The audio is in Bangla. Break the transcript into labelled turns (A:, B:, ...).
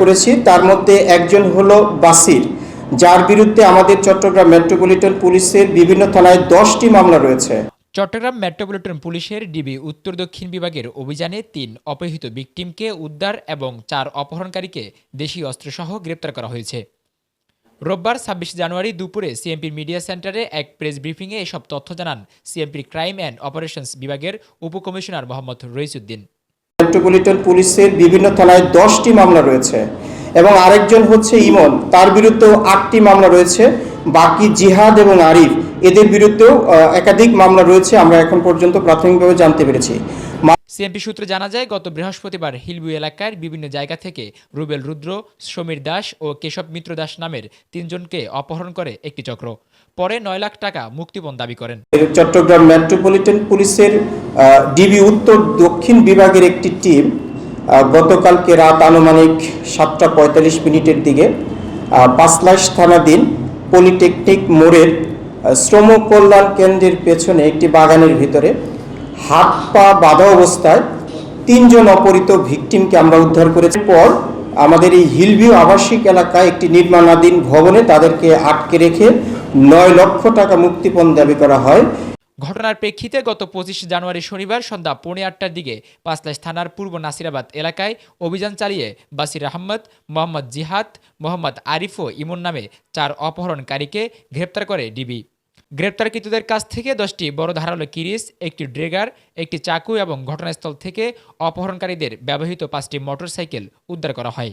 A: করেছি। তার মধ্যে একজন হলো বাসির, যার বিরুদ্ধে আমাদের চট্টগ্রাম মেট্রোপলিটন পুলিশের বিভিন্ন থানায় দশটি মামলা রয়েছে।
B: চট্টগ্রাম মেট্রোপলিটন পুলিশের ডিবি উত্তর দক্ষিণ বিভাগের অভিযানে তিন অপহৃত ভিকটিমকে উদ্ধার এবং চার অপহরণকারীকে দেশীয় অস্ত্রসহ গ্রেপ্তার করা হয়েছে। রোববার ছাব্বিশ জানুয়ারি দুপুরে সিএমপির মিডিয়া সেন্টারে এক প্রেস ব্রিফিংয়ে এসব তথ্য জানান সিএমপির ক্রাইম অ্যান্ড অপারেশনস বিভাগের উপকমিশনার মোহাম্মদ রইসুদ্দিন।
A: মেট্রোপলিটন পুলিশের বিভিন্ন থানায় দশটি মামলা রয়েছে এবং আরেকজন হচ্ছে ইমন। তার বিরুদ্ধেও আটটি মামলা রয়েছে। বাকি জিহাদ এবং আরিফ, এদের বিরুদ্ধেও একাধিক মামলা রয়েছে। আমরা এখন পর্যন্ত প্রাথমিকভাবে জানতে পেরেছি।
B: সিএমপি সূত্রে জানা যায় গত বৃহস্পতিবার হিলবু এলাকার বিভিন্ন জায়গা থেকে রুবেল রুদ্র সমীর দাস ও কেশব মিত্র দাস নামের তিনজনকে অপহরণ করে একটি চক্র। পরে নয় লাখ টাকা মুক্তিপণ দাবি করেন।
A: চট্টগ্রাম মেট্রোপলিটন পুলিশের ডিবি উত্তর দক্ষিণ বিভাগের একটি টিম গতকালকে রাত আনুমানিক সাতটা পঁয়তাল্লিশ মিনিটের দিকে আহ, পাঁচলাইশ থানাধীন পলিটেকনিক মোড়ের শ্রম কল্যাণ কেন্দ্রের পেছনে একটি বাগানের ভিতরে হাত, পা বাঁধা অবস্থায় তিনজন অপহৃত ভিকটিমকে আমরা উদ্ধার করেছি। পর আমাদের এই হিলভিউ আবাসিক এলাকায় একটি নির্মাণাধীন ভবনে তাদেরকে আটকে রেখে নয় লক্ষ টাকা মুক্তিপণ দাবি করা হয়।
B: ঘটনার প্রেক্ষিতে গত পঁচিশ জানুয়ারি শনিবার সন্ধ্যা পৌনে আটটার দিকে পাঁচলাশ থানার পূর্ব নাসিরাবাদ এলাকায় অভিযান চালিয়ে বাসির আহমদ, মোহাম্মদ জিহাদ, মোহাম্মদ আরিফ ও ইমন নামে চার অপহরণকারীকে গ্রেপ্তার করে ডিবি। গ্রেপ্তারকৃতদের কাছ থেকে দশটি বড় ধারালো কিরিস একটি ড্রেগার, একটি চাকু এবং ঘটনাস্থল থেকে অপহরণকারীদের ব্যবহৃত পাঁচটি মোটর সাইকেল উদ্ধার করা হয়।